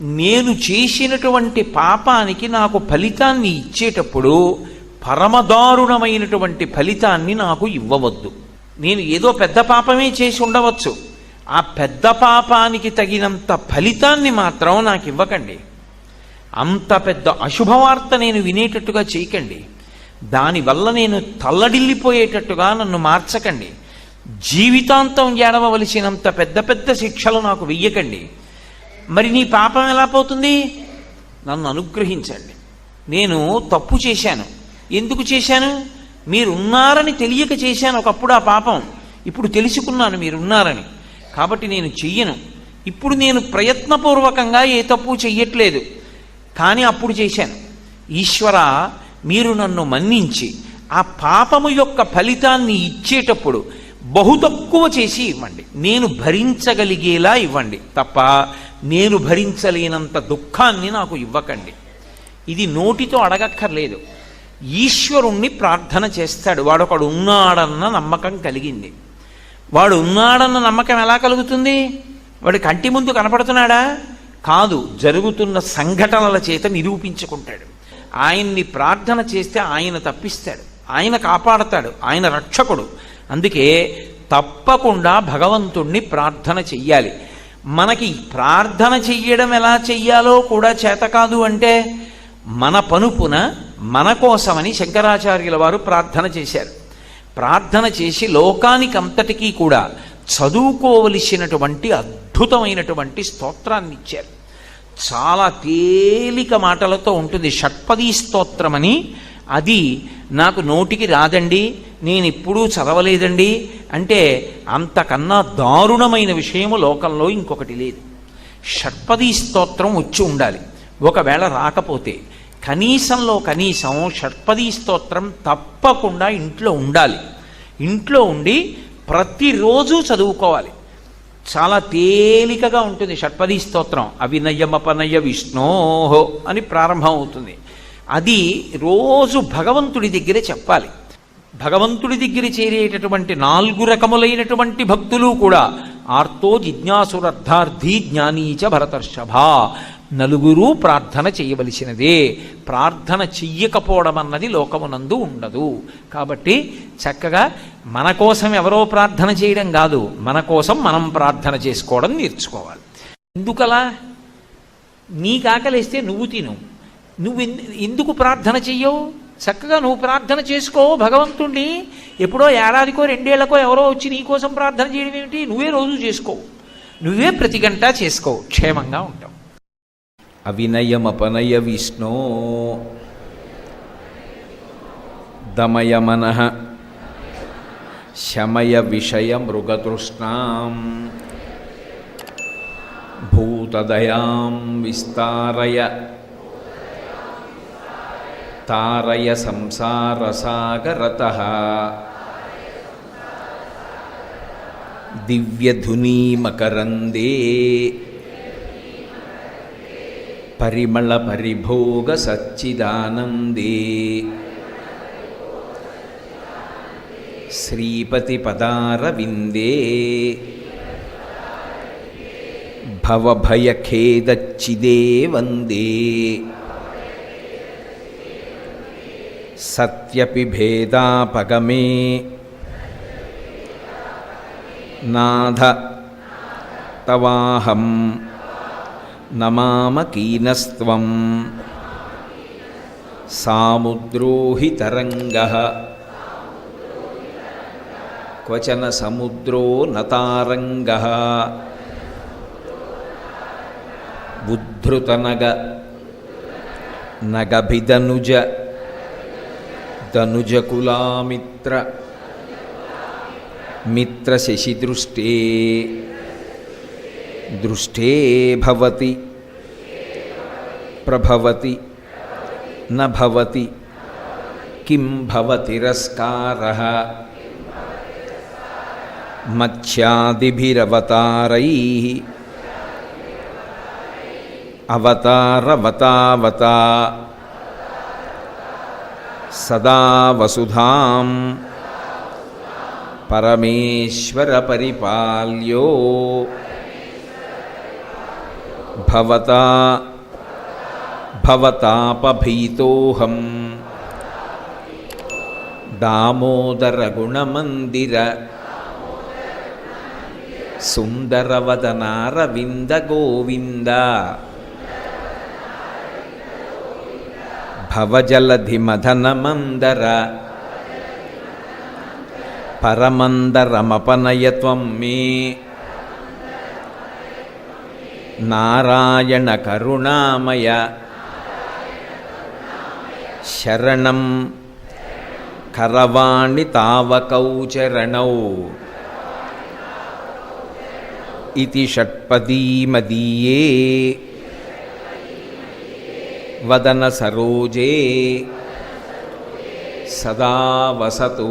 నేను చేసినటువంటి పాపానికి నాకు ఫలితాన్ని ఇచ్చేటప్పుడు పరమదారుణమైనటువంటి ఫలితాన్ని నాకు ఇవ్వవద్దు. నేను ఏదో పెద్ద పాపమే చేసి ఉండవచ్చు. ఆ పెద్ద పాపానికి తగినంత ఫలితాన్ని మాత్రం నాకు ఇవ్వకండి. అంత పెద్ద అశుభవార్త నేను వినేటట్టుగా చేయకండి. దానివల్ల నేను తల్లడిల్లిపోయేటట్టుగా నన్ను మార్చకండి. జీవితాంతం ఏడవలసినంత పెద్ద పెద్ద శిక్షలు నాకు వెయ్యకండి. మరి నీ పాపం ఎలా పోతుంది? నన్ను అనుగ్రహించండి. నేను తప్పు చేశాను. ఎందుకు చేశాను? మీరున్నారని తెలియక చేశాను ఒకప్పుడు ఆ పాపం. ఇప్పుడు తెలుసుకున్నాను మీరున్నారని. కాబట్టి నేను చెయ్యను. ఇప్పుడు నేను ప్రయత్నపూర్వకంగా ఏ తప్పు చెయ్యట్లేదు. కానీ అప్పుడు చేశాను. ఈశ్వర మీరు నన్ను మన్నించి ఆ పాపము యొక్క ఫలితాన్ని ఇచ్చేటప్పుడు బహు తక్కువ చేసి ఇవ్వండి. నేను భరించగలిగేలా ఇవ్వండి. తప్ప నేను భరించలేనంత దుఃఖాన్ని నాకు ఇవ్వకండి. ఇది నోటితో అడగక్కర్లేదు. ఈశ్వరుణ్ణి ప్రార్థన చేస్తాడు. వాడొకడు ఉన్నాడన్న నమ్మకం కలిగింది. వాడు ఉన్నాడన్న నమ్మకం ఎలా కలుగుతుంది? వాడు కంటి ముందు కనపడుతున్నాడా? కాదు జరుగుతున్న సంఘటనల చేత నిరూపించుకుంటాడు. ఆయన్ని ప్రార్థన చేస్తే ఆయన తప్పిస్తాడు. ఆయన కాపాడతాడు. ఆయన రక్షకుడు. అందుకే తప్పకుండా భగవంతుణ్ణి ప్రార్థన చెయ్యాలి. మనకి ప్రార్థన చెయ్యడం ఎలా చెయ్యాలో కూడా చేత కాదు అంటే మన పనుపున మన కోసమని శంకరాచార్యుల వారు ప్రార్థన చేశారు. ప్రార్థన చేసి లోకానికంతటికీ కూడా చదువుకోవలసినటువంటి అద్భుతమైనటువంటి స్తోత్రాన్ని ఇచ్చారు చాలా తేలిక మాటలతో ఉంటుంది షట్పదీ స్తోత్రమని. అది నాకు నోటికి రాదండి నేను ఎప్పుడూ చదవలేదండి అంటే అంతకన్నా దారుణమైన విషయము లోకంలో ఇంకొకటి లేదు. షట్పదీ స్తోత్రం వచ్చి ఉండాలి. ఒకవేళ రాకపోతే కనీసంలో కనీసం షట్పదీ స్తోత్రం తప్పకుండా ఇంట్లో ఉండాలి. ఇంట్లో ఉండి ప్రతిరోజు చదువుకోవాలి. చాలా తేలికగా ఉంటుంది షట్పదీ స్తోత్రం. అవినయమపనయ విష్ణోహో అని ప్రారంభం అవుతుంది అది రోజు భగవంతుడి దగ్గరే చెప్పాలి. భగవంతుడి దగ్గర చేరేటటువంటి నాలుగు రకములైనటువంటి భక్తులు కూడా ఆర్తో జిజ్ఞాసురర్థార్థి జ్ఞానీచ భరతర్షభ. నలుగురు ప్రార్థన చేయవలసినదే. ప్రార్థన చెయ్యకపోవడం అన్నది లోకమునందు ఉండదు. కాబట్టి చక్కగా మన కోసం ఎవరో ప్రార్థన చేయడం కాదు. మన కోసం మనం ప్రార్థన చేసుకోవడం నేర్చుకోవాలి. ఎందుకలా? నీకు ఆకలిస్తే నువ్వు తిను. నువ్వు ఎందు- ఎందుకు ప్రార్థన చెయ్యవు? చక్కగా నువ్వు ప్రార్థన చేసుకో భగవంతుణ్ణి. ఎప్పుడో ఏడాదికో రెండేళ్ళకో ఎవరో వచ్చి నీ కోసం ప్రార్థన చేయడం ఏమిటి? నువ్వే రోజు చేసుకోవు నువ్వే ప్రతి గంట చేసుకో. క్షేమంగా ఉంటావు. అవినయమపనయ విష్ణో. దమయ మనః. శమయ విషయ మృగతృష్ణాం. భూతదయాం విస్తారయ. తారయ సంసారసాగరత దివ్యధునీమకరందే పరిమళ పరిభోగ సచ్చిదానందే. శ్రీపతి పదారవిందే. భవభయఖేదచ్చిదే వందే. సత్యపి భేదాపగమే నాథ తవాహం. నమామ కీనస్త్వం. తరంగ. క్వచన సముద్రో నతారంగ. బుద్ధృతనగ. నగభిదనుజ. तनुजकुला मित्र मित्र शशि दृष्टे दृष्टे भवति। प्रभवति। न भवति। किं भवति रस्कारः। मत्स्यादिभिरवतारैः। अवतारवतावता। सदा वसुधां परमेश्वरपरिपाल्यो। भवता भवतापभीतोऽहं दामोदरगुणमन्दिर। सुन्दरवदनारविन्दगोविन्द। భవజలధి గోవింద భవజలధిమధనమందర. పరమందరమపనయత్వం మీ. నారాయణ కరుణామయ. శరణం. కరవాణి తావకౌ చరణౌ ఇది షట్పదీమదీయే. वदन सरोजे सदा वसतु।